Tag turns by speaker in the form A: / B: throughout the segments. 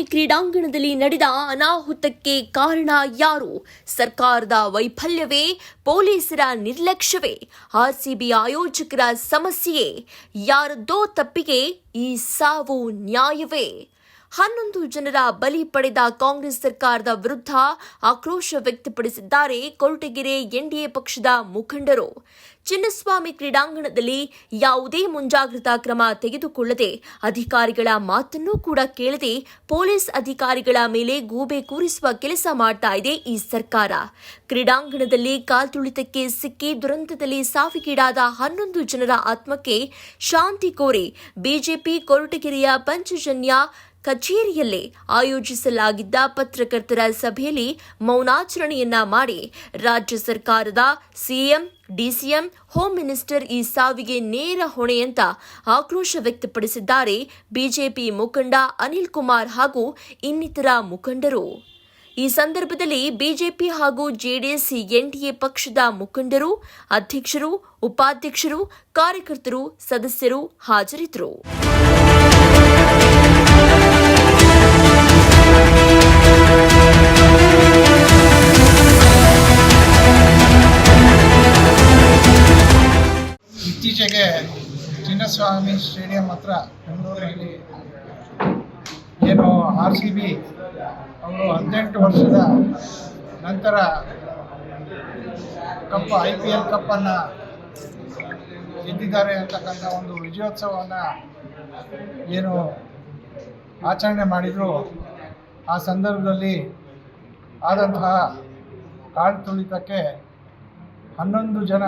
A: ಚಿನ್ನಸ್ವಾಮಿ ಕ್ರೀಡಾಂಗಣದಲ್ಲಿ ನಡೆದ ಅನಾಹುತಕ್ಕೆ ಕಾರಣ ಯಾರು? ಸರ್ಕಾರದ ವೈಫಲ್ಯವೇ? ಪೊಲೀಸರ ನಿರ್ಲಕ್ಷ್ಯವೇ? ಆರ್ಸಿಬಿ ಆಯೋಜಕರ ಸಮಸ್ಯೆಯೇ? ಯಾರದ್ದೋ ತಪ್ಪಿಗೆ ಈ ಸಾವು ನ್ಯಾಯವೇ? ಹನ್ನೊಂದು ಜನರ ಬಲಿ ಪಡೆದ ಕಾಂಗ್ರೆಸ್ ಸರ್ಕಾರದ ವಿರುದ್ಧ ಆಕ್ರೋಶ ವ್ಯಕ್ತಪಡಿಸಿದ್ದಾರೆ ಕೊರಟಗೆರೆ ಎನ್ಡಿಎ ಪಕ್ಷದ ಮುಖಂಡರು. ಚಿನ್ನಸ್ವಾಮಿ ಕ್ರೀಡಾಂಗಣದಲ್ಲಿ ಯಾವುದೇ ಮುಂಜಾಗ್ರತಾ ಕ್ರಮ ತೆಗೆದುಕೊಳ್ಳದೆ ಅಧಿಕಾರಿಗಳ ಮಾತನ್ನೂ ಕೂಡ ಕೇಳದೆ ಪೊಲೀಸ್ ಅಧಿಕಾರಿಗಳ ಮೇಲೆ ಗೂಬೆ ಕೂರಿಸುವ ಕೆಲಸ ಮಾಡ್ತಾ ಇದೆ ಈ ಸರ್ಕಾರ. ಕ್ರೀಡಾಂಗಣದಲ್ಲಿ ಕಾಲ್ತುಳಿತಕ್ಕೆ ಸಿಕ್ಕಿ ದುರಂತದಲ್ಲಿ ಸಾವಿಗೀಡಾದ ಹನ್ನೊಂದು ಜನರ ಆತ್ಮಕ್ಕೆ ಶಾಂತಿ ಕೋರಿ ಬಿಜೆಪಿ ಕೊರಟಗೆರೆಯ ಪಂಚಜನ್ಯ ಕಚೇರಿಯಲ್ಲೇ ಆಯೋಜಿಸಲಾಗಿದ್ದ ಪತ್ರಕರ್ತರ ಸಭೆಯಲ್ಲಿ ಮೌನಾಚರಣೆಯನ್ನ ಮಾಡಿ ರಾಜ್ಯ ಸರ್ಕಾರದ ಸಿಎಂ, ಡಿಸಿಎಂ, ಹೋಮ್ ಮಿನಿಸ್ಟರ್ ಈ ಸಾವಿಗೆ ನೇರ ಹೊಣೆ ಅಂತ ಆಕ್ರೋಶ ವ್ಯಕ್ತಪಡಿಸಿದ್ದಾರೆ ಬಿಜೆಪಿ ಮುಖಂಡ ಅನಿಲ್ ಕುಮಾರ್ ಹಾಗೂ ಇನ್ನಿತರ ಮುಖಂಡರು. ಈ ಸಂದರ್ಭದಲ್ಲಿ ಬಿಜೆಪಿ ಹಾಗೂ ಜೆಡಿಎಸ್ ಎನ್ಡಿಎ ಪಕ್ಷದ ಮುಖಂಡರು, ಅಧ್ಯಕ್ಷರು, ಉಪಾಧ್ಯಕ್ಷರು, ಕಾರ್ಯಕರ್ತರು, ಸದಸ್ಯರು ಹಾಜರಿದ್ದರು.
B: ಇತ್ತೀಚೆಗೆ ಚಿನ್ನಸ್ವಾಮಿ ಸ್ಟೇಡಿಯಂ ಹತ್ರ ಬೆಂಗಳೂರಿನಲ್ಲಿ ಏನು ಆರ್ ಸಿ ಬಿ ಅವರು ಹದಿನೆಂಟು ವರ್ಷದ ನಂತರ ಕಪ್, ಐ ಪಿ ಎಲ್ ಕಪ್ಪನ್ನು ಗೆದ್ದಿದ್ದಾರೆ ಅಂತಕ್ಕಂಥ ಒಂದು ವಿಜಯೋತ್ಸವವನ್ನು ಏನು ಆಚರಣೆ ಮಾಡಿದರು, ಆ ಸಂದರ್ಭದಲ್ಲಿ ಆದಂತಹ ಕಾಳು ತುಳಿತಕ್ಕೆ ಹನ್ನೊಂದು ಜನ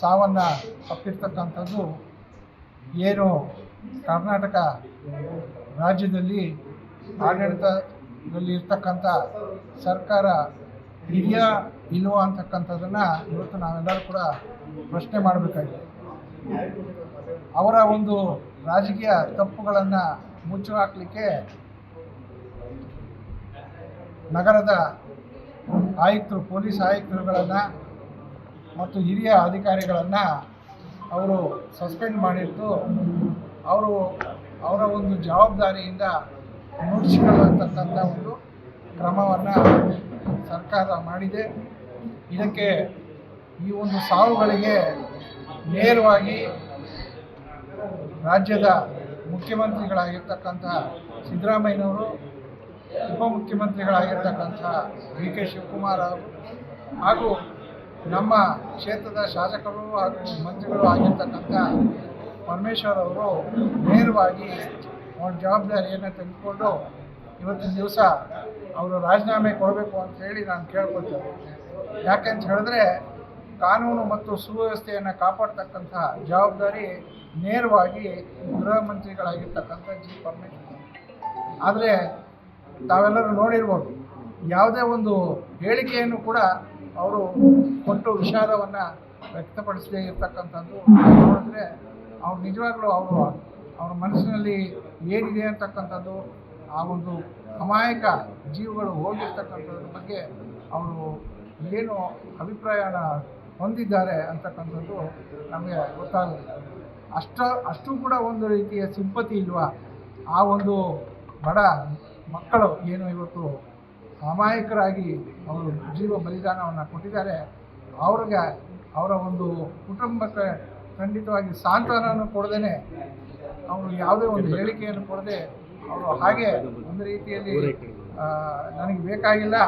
B: ಸಾವನ್ನು ತಪ್ಪಿರ್ತಕ್ಕಂಥದ್ದು ಏನು ಕರ್ನಾಟಕ ರಾಜ್ಯದಲ್ಲಿ ಆಡಳಿತದಲ್ಲಿ ಇರ್ತಕ್ಕಂಥ ಸರ್ಕಾರ ಇದೆಯಾ ಇಲ್ವಾ ಅಂತಕ್ಕಂಥದ್ದನ್ನು ಇವತ್ತು ನಾವೆಲ್ಲರೂ ಕೂಡ ಪ್ರಶ್ನೆ ಮಾಡಬೇಕಾಗಿದೆ. ಅವರ ಒಂದು ರಾಜಕೀಯ ತಪ್ಪುಗಳನ್ನು ಮುಚ್ಚು ಹಾಕಲಿಕ್ಕೆ ನಗರದ ಆಯುಕ್ತರು, ಪೊಲೀಸ್ ಆಯುಕ್ತರುಗಳನ್ನು ಮತ್ತು ಹಿರಿಯ ಅಧಿಕಾರಿಗಳನ್ನು ಅವರು ಸಸ್ಪೆಂಡ್ ಮಾಡಿದ್ದು, ಅವರು ಅವರ ಒಂದು ಜವಾಬ್ದಾರಿಯಿಂದ ಮೂಡಿಸಿಕೊಳ್ಳತಕ್ಕಂಥ ಒಂದು ಕ್ರಮವನ್ನು ಸರ್ಕಾರ ಮಾಡಿದೆ. ಇದಕ್ಕೆ ಈ ಒಂದು ಸಾವುಗಳಿಗೆ ನೇರವಾಗಿ ರಾಜ್ಯದ ಮುಖ್ಯಮಂತ್ರಿಗಳಾಗಿರ್ತಕ್ಕಂಥ ಸಿದ್ದರಾಮಯ್ಯನವರು ಉಪಮುಖ್ಯಮಂತ್ರಿಗಳಾಗಿರ್ತಕ್ಕಂಥ ಡಿ ಕೆ ಶಿವಕುಮಾರ್ ಅವರು ಹಾಗೂ ನಮ್ಮ ಕ್ಷೇತ್ರದ ಶಾಸಕರು ಹಾಗೂ ಮಂತ್ರಿಗಳು ಆಗಿರ್ತಕ್ಕಂಥ ಪರಮೇಶ್ವರ್ ಅವರು ನೇರವಾಗಿ ಅವ್ರ ಜವಾಬ್ದಾರಿಯನ್ನು ತೆಗೆದುಕೊಂಡು ಇವತ್ತಿನ ದಿವಸ ಅವರು ರಾಜೀನಾಮೆ ಕೊಡಬೇಕು ಅಂತ ಹೇಳಿ ನಾನು ಕೇಳ್ಕೊಳ್ತೇನೆ. ಯಾಕೆಂತ ಹೇಳಿದ್ರೆ ಕಾನೂನು ಮತ್ತು ಸುವ್ಯವಸ್ಥೆಯನ್ನು ಕಾಪಾಡ್ತಕ್ಕಂಥ ಜವಾಬ್ದಾರಿ ನೇರವಾಗಿ ಗೃಹ ಮಂತ್ರಿಗಳಾಗಿರ್ತಕ್ಕಂಥ ಜಿ ಪರಮೇಶ್ವರ್ ಆದರೆ ತಾವೆಲ್ಲರೂ ನೋಡಿರ್ಬೋದು, ಯಾವುದೇ ಒಂದು ಹೇಳಿಕೆಯನ್ನು ಕೂಡ ಅವರು ಕೊಟ್ಟು ವಿಷಾದವನ್ನು ವ್ಯಕ್ತಪಡಿಸದೇ ಇರ್ತಕ್ಕಂಥದ್ದು. ನೋಡಿದ್ರೆ ಅವ್ರು ನಿಜವಾಗ್ಲೂ ಅವರು ಅವ್ರ ಮನಸ್ಸಿನಲ್ಲಿ ಏನಿದೆ ಅಂತಕ್ಕಂಥದ್ದು, ಆ ಒಂದು ಅಮಾಯಕ ಜೀವಗಳು ಹೋಗಿರ್ತಕ್ಕಂಥದ್ರ ಬಗ್ಗೆ ಅವರು ಏನು ಅಭಿಪ್ರಾಯನ ಹೊಂದಿದ್ದಾರೆ ಅಂತಕ್ಕಂಥದ್ದು ನಮಗೆ ಗೊತ್ತಾಗುತ್ತೆ. ಅಷ್ಟ, ಅಷ್ಟು ಕೂಡ ಒಂದು ರೀತಿಯ ಸಿಂಪತಿ ಇಲ್ವಾ? ಆ ಒಂದು ಬಡ ಮಕ್ಕಳು ಏನು ಇವತ್ತು ಅಮಾಯಕರಾಗಿ ಅವರು ಜೀವ ಬಲಿದಾನವನ್ನು ಕೊಟ್ಟಿದ್ದಾರೆ. ಅವ್ರಿಗೆ ಅವರ ಒಂದು ಕುಟುಂಬಕ್ಕೆ ಖಂಡಿತವಾಗಿ ಸಾಂತ್ವನವನ್ನು ಕೊಡದೇ ಅವರು ಯಾವುದೇ ಒಂದು ಹೇಳಿಕೆಯನ್ನು ಕೊಡದೆ ಅವರು ಹಾಗೆ ಒಂದು ರೀತಿಯಲ್ಲಿ ನನಗೆ ಬೇಕಾಗಿಲ್ಲ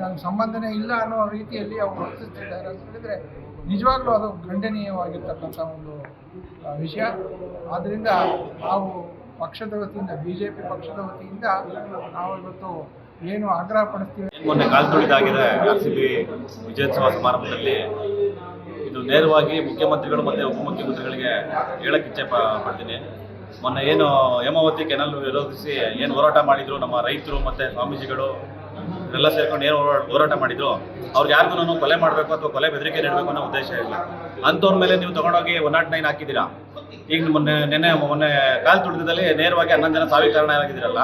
B: ನನ್ನ ಸಂಬಂಧನೇ ಇಲ್ಲ ಅನ್ನೋ ರೀತಿಯಲ್ಲಿ ಅವರು ವರ್ತಿಸ್ತಿದ್ದಾರೆ ಅಂತ ಹೇಳಿದರೆ ನಿಜವಾಗ್ಲೂ ಅದು ಖಂಡನೀಯವಾಗಿರ್ತಕ್ಕಂಥ ಒಂದು ವಿಷಯ. ಆದ್ದರಿಂದ ನಾವು ಪಕ್ಷದ ವತಿಯಿಂದ ಬಿ ಜೆ ಪಿ ಪಕ್ಷದ ವತಿಯಿಂದ ನಾವು ಇವತ್ತು ಏನು ಆಗ್ರಹ ಪಡಿಸ್ತೀವಿ?
C: ಮೊನ್ನೆ ಕಾಲ್ ತುಳಿದಾಗಿದೆ ಆರ್ ಸಿ ಬಿ ವಿಜಯೋತ್ಸವ ಸಮಾರಂಭದಲ್ಲಿ. ಇದು ನೇರವಾಗಿ ಮುಖ್ಯಮಂತ್ರಿಗಳು ಮತ್ತು ಉಪಮುಖ್ಯಮಂತ್ರಿಗಳಿಗೆ ಹೇಳಕ್ಕೆ ಇಚ್ಛೆ ಪಡ್ತೀನಿ. ಮೊನ್ನೆ ಏನು ಹೇಮಾವತಿ ಕೆನಲ್ ವಿರೋಧಿಸಿ ಏನು ಹೋರಾಟ ಮಾಡಿದ್ರು ನಮ್ಮ ರೈತರು ಮತ್ತು ಸ್ವಾಮೀಜಿಗಳು ಇವರೆಲ್ಲ ಸೇರ್ಕೊಂಡು ಏನು ಹೋರಾ- ಹೋರಾಟ ಮಾಡಿದ್ರು, ಅವ್ರಿಗೆ ಯಾರಿಗೂ ಕೊಲೆ ಮಾಡಬೇಕು ಅಥವಾ ಕೊಲೆ ಬೆದರಿಕೆ ನೀಡಬೇಕು ಅನ್ನೋ ಉದ್ದೇಶ ಇಲ್ಲ. ಅಂಥವ್ರ ಮೇಲೆ ನೀವು ತಗೊಂಡೋಗಿ ಒನ್ ನಾಟ್ ನೈನ್ ಹಾಕಿದ್ದೀರಾ? ಈಗ ಮೊನ್ನೆ ನೆನ್ನೆ ಮೊನ್ನೆ ಕಾಲ್ ತುಳಿತದಲ್ಲಿ ನೇರವಾಗಿ ಹನ್ನೊಂದು ಜನ ಸಾವಿಗೆ ಕಾರಣ ಆಗಿದ್ದೀರಲ್ಲ,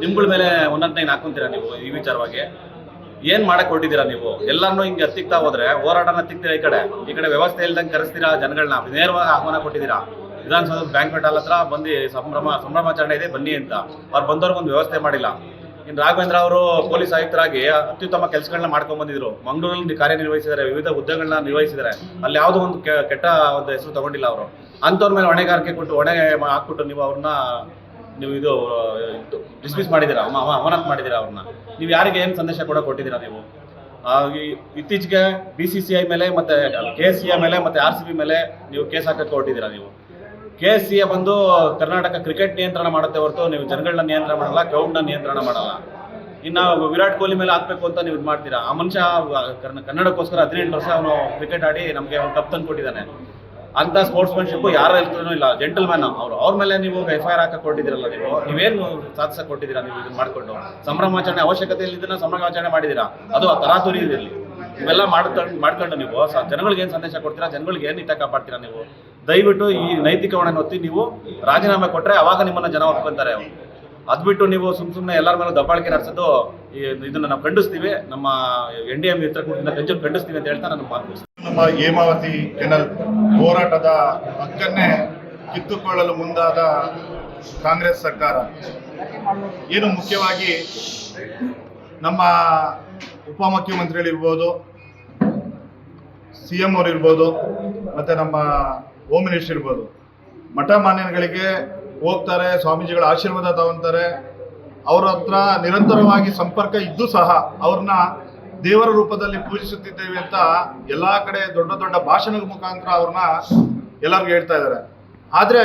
C: ನಿಮ್ಗಳ ಮೇಲೆ ಒನ್ ನಾಟ್ ನೈನ್ ಹಾಕೊಂತೀರಾ ನೀವು ಈ ವಿಚಾರವಾಗಿ? ಏನ್ ಮಾಡಕ್ ಹೊರಟಿದ್ದೀರಾ ನೀವು? ಎಲ್ಲರನ್ನೂ ಹಿಂಗೆ ಹತ್ತಿಕ್ತಾ ಹೋದ್ರೆ ಹೋರಾಟನ ತಿಕ್ತೀರಾ ಈ ಕಡೆ? ಈ ಕಡೆ ವ್ಯವಸ್ಥೆ ಇಲ್ದಂಗೆ ಕರೆಸ್ತೀರಾ ಜನಗಳನ್ನ ನೇರವಾಗಿ ಆಹ್ವಾನ ಕೊಟ್ಟಿದ್ದೀರಾ? ವಿಧಾನಸೌಧ ಬ್ಯಾಂಕ್ವೆಟ್ ಹಾಲ್ ಹತ್ರ ಬಂದು ಸಂಭ್ರಮ ಸಂಭ್ರಮಾಚರಣೆ ಇದೆ, ಬನ್ನಿ ಅಂತ. ಅವ್ರು ಬಂದವ್ರಿಗೊಂದು ವ್ಯವಸ್ಥೆ ಮಾಡಿಲ್ಲ. ಇನ್ನು ರಾಘವೇಂದ್ರ ಅವರು ಪೊಲೀಸ್ ಆಯುಕ್ತರಾಗಿ ಅತ್ಯುತ್ತಮ ಕೆಲಸಗಳನ್ನ ಮಾಡ್ಕೊಂಡ್ ಬಂದಿದ್ರು. ಮಂಗಳೂರಲ್ಲಿ ಕಾರ್ಯನಿರ್ವಹಿಸಿದ್ದಾರೆ, ವಿವಿಧ ಹುದ್ದೆಗಳನ್ನ ನಿರ್ವಹಿಸಿದ್ದಾರೆ. ಅಲ್ಲಿ ಯಾವುದೋ ಒಂದು ಕೆಟ್ಟ ಒಂದು ಹೆಸರು ತಗೊಂಡಿಲ್ಲ ಅವರು. ಅಂಥವ್ರ ಮೇಲೆ ಹೊಣೆಗಾರಿಕೆ ಕೊಟ್ಟು, ಹೊಣೆ ಹಾಕ್ಬಿಟ್ಟು ನೀವು ಅವ್ರನ್ನ ನೀವು ಇದು ಡಿಸ್ಮಿಸ್ ಮಾಡಿದ್ದೀರಾ? ಅಮ- ಅಮ- ಅಮಾನತ್ ಮಾಡಿದ್ದೀರಾ ಅವ್ರನ್ನ? ನೀವು ಯಾರಿಗೆ ಏನು ಸಂದೇಶ ಕೂಡ ಕೊಟ್ಟಿದ್ದೀರಾ ನೀವು? ಇತ್ತೀಚೆಗೆ ಬಿ ಸಿ ಸಿ ಐ ಮೇಲೆ ಮತ್ತೆ ಕೆ ಸಿ ಐ ಮೇಲೆ ಮತ್ತೆ ಆರ್ ಸಿ ಬಿ ಮೇಲೆ ನೀವು ಕೇಸ್ ಹಾಕಕ್ಕೆ ಹೊರಟಿದ್ದೀರಾ ನೀವು? ಕೆ ಸಿ ಎ ಬಂದು ಕರ್ನಾಟಕ ಕ್ರಿಕೆಟ್ ನಿಯಂತ್ರಣ ಮಾಡುತ್ತೆ ಹೊರತು ನೀವು ಜನಗಳನ್ನ ನಿಯಂತ್ರಣ ಮಾಡಲ್ಲ ಕ್ರೌಡ್ನ ನಿಯಂತ್ರಣ ಮಾಡಲ್ಲ. ಇನ್ನು ವಿರಾಟ್ ಕೊಹ್ಲಿ ಮೇಲೆ ಹಾಕ್ಬೇಕು ಅಂತ ನೀವು ಇದು ಮಾಡ್ತೀರಾ ಆ ಮನುಷ್ಯ ಕನ್ನಡಕ್ಕೋಸ್ಕರ ಹದಿನೆಂಟು ವರ್ಷ ಅವನು ಕ್ರಿಕೆಟ್ ಆಡಿ ನಮಗೆ ಅವ್ನು ಕಪ್ ತಂದು ಕೊಟ್ಟಿದ್ದಾನೆ. ಅಂತ ಸ್ಪೋರ್ಟ್ಸ್ ಮನ್ಶಿಪ್ ಯಾರ ಇರ್ತೂ ಇಲ್ಲ ಜೆಂಟಲ್ ಮ್ಯಾನ್ ಅವರು. ಅವ್ರ ಮೇಲೆ ನೀವು ಎಫ್ ಐ ಆರ್ ಹಾಕಕ್ಕೆ ಕೊಟ್ಟಿದ್ದೀರಲ್ಲ ನೀವು. ನೀವೇನು ಸಾಧಿಸಕ್ಕೆ ಕೊಟ್ಟಿದ್ದೀರಾ ನೀವು ಇದನ್ನ ಮಾಡಿಕೊಂಡು? ಸಂಭ್ರಮಾಚರಣೆ ಅವಶ್ಯಕತೆ ಇಲ್ಲಿದ್ದನ್ನ ಸಂಭ್ರಮಾಚರಣೆ ಮಾಡಿದ್ದೀರಾ? ಅದು ಆ ತರಾತುರಿ ಇದರಲ್ಲಿ ಇವೆಲ್ಲ ಮಾಡ್ಕೊಂಡು ಮಾಡ್ಕೊಂಡು ನೀವು. ಜನಗಳಿಗೆ ಏನು ಸಂದೇಶ ಕೊಡ್ತೀರಾ? ಜನಗಳಿಗೆ ಏನು ಹಿತ ಕಾಪಾಡ್ತೀರಾ ನೀವು? ದಯವಿಟ್ಟು ಈ ನೈತಿಕ ಹೊಣೆ ಹೊತ್ತಿ ನೀವು ರಾಜೀನಾಮೆ ಕೊಟ್ಟರೆ ಅವಾಗ ನಿಮ್ಮನ್ನು ಜನ ಒಪ್ಕೊಂತಾರೆ ಅದು ಬಿಟ್ಟು ನೀವು ಸುಮ್ಮ ಸುಮ್ಮನೆ ಎಲ್ಲರ ಮೇಲೆ ದಬ್ಬಾಳಿಕೆ ನಡೆಸೋದು ಇದನ್ನ ನಾವು ಖಂಡಿಸ್ತೀವಿ. ನಮ್ಮ ಎನ್ ಡಿ ಎಂ ಮಿತ್ರಕೂಟದಿಂದ ಖಂಡಿಸ್ತೀವಿ ಖಂಡಿಸ್ತೀವಿ ಅಂತ ಹೇಳ್ತಾ ನಾನು ಮಾತು
D: ನಮ್ಮ ಹೇಮಾವತಿ ಕೆನಲ್ ಹೋರಾಟದ ಹಕ್ಕನ್ನೇ ಕಿತ್ತುಕೊಳ್ಳಲು ಮುಂದಾದ ಕಾಂಗ್ರೆಸ್ ಸರ್ಕಾರ. ಏನು ಮುಖ್ಯವಾಗಿ ನಮ್ಮ ಉಪಮುಖ್ಯಮಂತ್ರಿಗಳಿರ್ಬೋದು, ಸಿ ಎಂ ಅವರು ಇರ್ಬೋದು ಮತ್ತು ನಮ್ಮ ಹೋಮ್ ಮಿನಿಸ್ಟರ್ ಇರ್ಬೋದು. ಮಠ ಮಾನ್ಯಗಳಿಗೆ ಹೋಗ್ತಾರೆ, ಸ್ವಾಮೀಜಿಗಳ ಆಶೀರ್ವಾದ ತಗೊಂತಾರೆ. ಅವರ ಹತ್ರ ನಿರಂತರವಾಗಿ ಸಂಪರ್ಕ ಇದ್ದು ಸಹ ಅವ್ರನ್ನ ದೇವರ ರೂಪದಲ್ಲಿ ಪೂಜಿಸುತ್ತಿದ್ದೇವೆ ಅಂತ ಎಲ್ಲಾ ಕಡೆ ದೊಡ್ಡ ದೊಡ್ಡ ಭಾಷಣದ ಮುಖಾಂತರ ಅವ್ರನ್ನ ಎಲ್ಲರಿಗೂ ಹೇಳ್ತಾ ಇದ್ದಾರೆ. ಆದ್ರೆ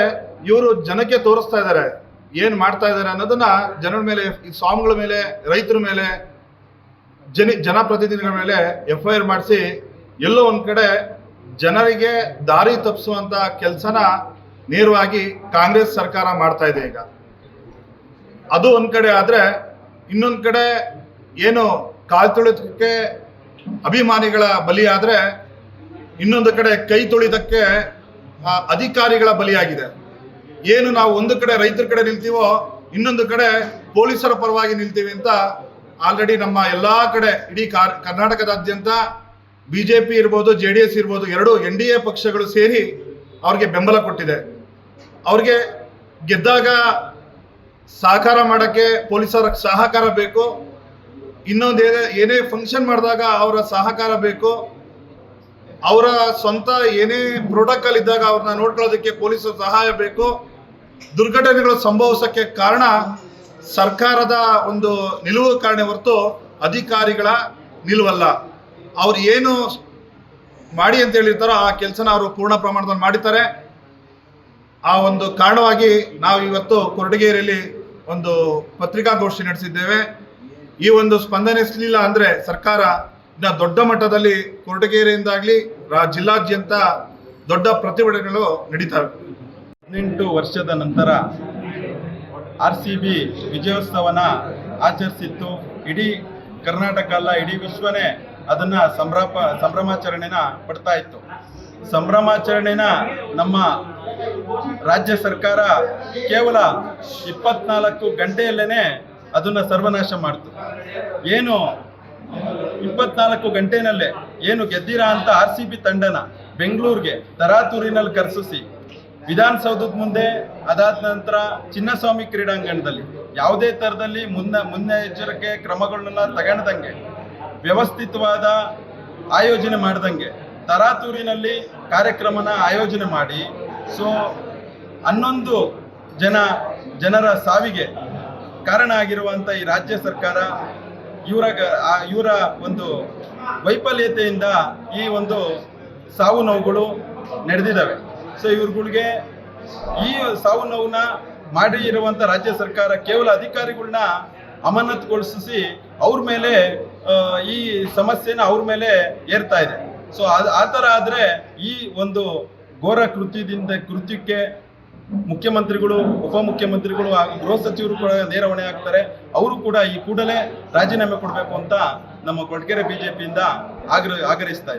D: ಇವರು ಜನಕ್ಕೆ ತೋರಿಸ್ತಾ ಇದ್ದಾರೆ, ಏನ್ ಮಾಡ್ತಾ ಇದ್ದಾರೆ ಅನ್ನೋದನ್ನ ಜನರ ಮೇಲೆ, ಸ್ವಾಮಿಗಳ ಮೇಲೆ, ರೈತರ ಮೇಲೆ, ಜನ ಜನಪ್ರತಿನಿಧಿಗಳ ಮೇಲೆ ಎಫ್ ಐ ಆರ್ ಮಾಡಿಸಿ ಎಲ್ಲೋ ಒಂದ್ ಕಡೆ ಜನರಿಗೆ ದಾರಿ ತಪ್ಪಿಸುವಂತ ಕೆಲಸನ ನೇರವಾಗಿ ಕಾಂಗ್ರೆಸ್ ಸರ್ಕಾರ ಮಾಡ್ತಾ ಇದೆ ಈಗ. ಅದು ಒಂದ್ ಕಡೆ ಆದ್ರೆ ಇನ್ನೊಂದ್ ಕಡೆ ಏನು ಕಾಲ್ ತುಳಿತಕ್ಕೆ ಅಭಿಮಾನಿಗಳ ಬಲಿಯಾದ್ರೆ ಇನ್ನೊಂದು ಕಡೆ ಕೈ ತುಳಿದಕ್ಕೆ ಅಧಿಕಾರಿಗಳ ಬಲಿಯಾಗಿದೆ. ಏನು ನಾವು ಒಂದು ಕಡೆ ರೈತರ ಕಡೆ ನಿಲ್ತೀವೋ, ಇನ್ನೊಂದು ಕಡೆ ಪೊಲೀಸರ ಪರವಾಗಿ ನಿಲ್ತೀವಿ ಅಂತ ಆಲ್ರೆಡಿ ನಮ್ಮ ಎಲ್ಲಾ ಕಡೆ, ಇಡೀ ಕಾರ್- ಜೆ ಬಿಜೆಪಿ ಇರ್ಬೋದು ಜೆ ಡಿ ಎಸ್ ಇರ್ಬೋದು, ಎರಡು ಎನ್ ಡಿ ಎ ಪಕ್ಷಗಳು ಸೇರಿ ಅವ್ರಿಗೆ ಬೆಂಬಲ ಕೊಟ್ಟಿದೆ. ಅವ್ರಿಗೆ ಗೆದ್ದಾಗ ಸಹಕಾರ ಮಾಡೋಕ್ಕೆ ಪೊಲೀಸರ ಸಹಕಾರ ಬೇಕು. ಇನ್ನೊಂದು ಏನೇ ಫಂಕ್ಷನ್ ಮಾಡಿದಾಗ ಅವರ ಸಹಕಾರ ಬೇಕು. ಅವರ ಸ್ವಂತ ಏನೇ ಪ್ರೋಟೋಕಾಲ್ ಇದ್ದಾಗ ಅವ್ರನ್ನ ನೋಡ್ಕೊಳ್ಳೋದಕ್ಕೆ ಪೊಲೀಸರ ಸಹಾಯ ಬೇಕು. ದುರ್ಘಟನೆಗಳು ಸಂಭವಿಸೋಕ್ಕೆ ಕಾರಣ ಸರ್ಕಾರದ ಒಂದು ನಿಲುವು ಕಾರಣ ಹೊರತು ಅಧಿಕಾರಿಗಳ ನಿಲುವಲ್ಲ. ಅವ್ರು ಏನು ಮಾಡಿ ಅಂತ ಹೇಳಿರ್ತಾರೋ ಆ ಕೆಲಸನ ಅವರು ಪೂರ್ಣ ಪ್ರಮಾಣದಲ್ಲಿ ಮಾಡಿದ್ದಾರೆ ಆ ಒಂದು ಕಾರಣವಾಗಿ ನಾವು ಇವತ್ತು ಕೊರಟಗೆರೆಯಲ್ಲಿ ಒಂದು ಪತ್ರಿಕಾಗೋಷ್ಠಿ ನಡೆಸಿದ್ದೇವೆ. ಈ ಒಂದು ಸ್ಪಂದನೆ ಅಂದರೆ ಅಂದ್ರೆ ಸರ್ಕಾರ ಇನ್ನ ದೊಡ್ಡ ಮಟ್ಟದಲ್ಲಿ ಕೊರಟಗೆರೆಯಿಂದಾಗ್ಲಿ ರಾ- ಜಿಲ್ಲಾದ್ಯಂತ ದೊಡ್ಡ ಪ್ರತಿಭಟನೆಗಳು ನಡೀತವೆ
E: ಹದಿನೆಂಟು ವರ್ಷದ ನಂತರ ಆರ್ ಸಿ ಬಿ ವಿಜಯೋತ್ಸವನ ಆಚರಿಸಿತ್ತು. ಇಡೀ ಕರ್ನಾಟಕ ಅಲ್ಲ, ಇಡೀ ವಿಶ್ವನೇ ಅದನ್ನ ಸಂಭ್ರಮ ಸಂಭ್ರಮಾಚರಣೆನ ಪಡ್ತಾ ಇತ್ತು. ಸಂಭ್ರಮಾಚರಣೆನ ನಮ್ಮ ರಾಜ್ಯ ಸರ್ಕಾರ ಕೇವಲ ಇಪ್ಪತ್ನಾಲ್ಕು ಗಂಟೆಯಲ್ಲೇನೆ ಅದನ್ನ ಸರ್ವನಾಶ ಮಾಡ್ತು. ಏನು ಇಪ್ಪತ್ನಾಲ್ಕು ಗಂಟೆನಲ್ಲೇ ಏನು ಗೆದ್ದಿರಾ ಅಂತ ಆರ್ ಸಿ ಬಿ ತಂಡನ ಬೆಂಗಳೂರಿಗೆ ತರಾತೂರಿನಲ್ಲಿ ಕರೆಸಿಸಿ, ವಿಧಾನಸೌಧದ ಮುಂದೆ ಅದಾದ ನಂತರ ಚಿನ್ನಸ್ವಾಮಿ ಕ್ರೀಡಾಂಗಣದಲ್ಲಿ, ಯಾವುದೇ ಥರದಲ್ಲಿ ಮುನ್ನ, ಮುನ್ನೆಚ್ಚರಿಕೆ ಕ್ರಮಗಳನ್ನ ತಗೊಂಡಂಗೆ ವ್ಯವಸ್ಥಿತವಾದ ಆಯೋಜನೆ ಮಾಡ್ದಂಗೆ ತರಾತೂರಿನಲ್ಲಿ ಕಾರ್ಯಕ್ರಮನ ಆಯೋಜನೆ ಮಾಡಿ ಸೊ ಹನ್ನೊಂದು ಜನ ಜನರ ಸಾವಿಗೆ ಕಾರಣ ಆಗಿರುವಂಥ ಈ ರಾಜ್ಯ ಸರ್ಕಾರ ಇವರ ಇವರ ಒಂದು ವೈಫಲ್ಯತೆಯಿಂದ ಈ ಒಂದು ಸಾವು ನೋವುಗಳು ನಡೆದಿದ್ದಾವೆ. ಸೊ ಇವ್ರಗಳಿಗೆ ಈ ಸಾವು ನೋವನ್ನ ಮಾಡಿ ಇರುವಂಥ ರಾಜ್ಯ ಸರ್ಕಾರ ಕೇವಲ ಅಧಿಕಾರಿಗಳನ್ನ ಅಮಾನತುಗೊಳಿಸಿ ಅವ್ರ ಮೇಲೆ ಈ ಸಮಸ್ಯೆನ ಅವ್ರ ಮೇಲೆ ಏರ್ತಾ ಇದೆ. ಸೊ ಅದು ಆ ಥರ ಆದರೆ ಈ ಒಂದು ಘೋರ ಕೃತ್ಯದಿಂದ ಕೃತ್ಯಕ್ಕೆ ಮುಖ್ಯಮಂತ್ರಿಗಳು, ಉಪಮುಖ್ಯಮಂತ್ರಿಗಳು ಹಾಗೂ ಗೃಹ ಸಚಿವರು ಕೂಡ ನೇರ ಹೊಣೆ ಆಗ್ತಾರೆ ಅವರು ಕೂಡ ಈ ಕೂಡಲೇ ರಾಜೀನಾಮೆ ಕೊಡಬೇಕು ಅಂತ ನಮ್ಮ ಕೊಟ್ಗೆರೆ ಬಿಜೆಪಿಯಿಂದ ಆಗ್ರಹ ಆಗ್ರಹಿಸ್ತಾ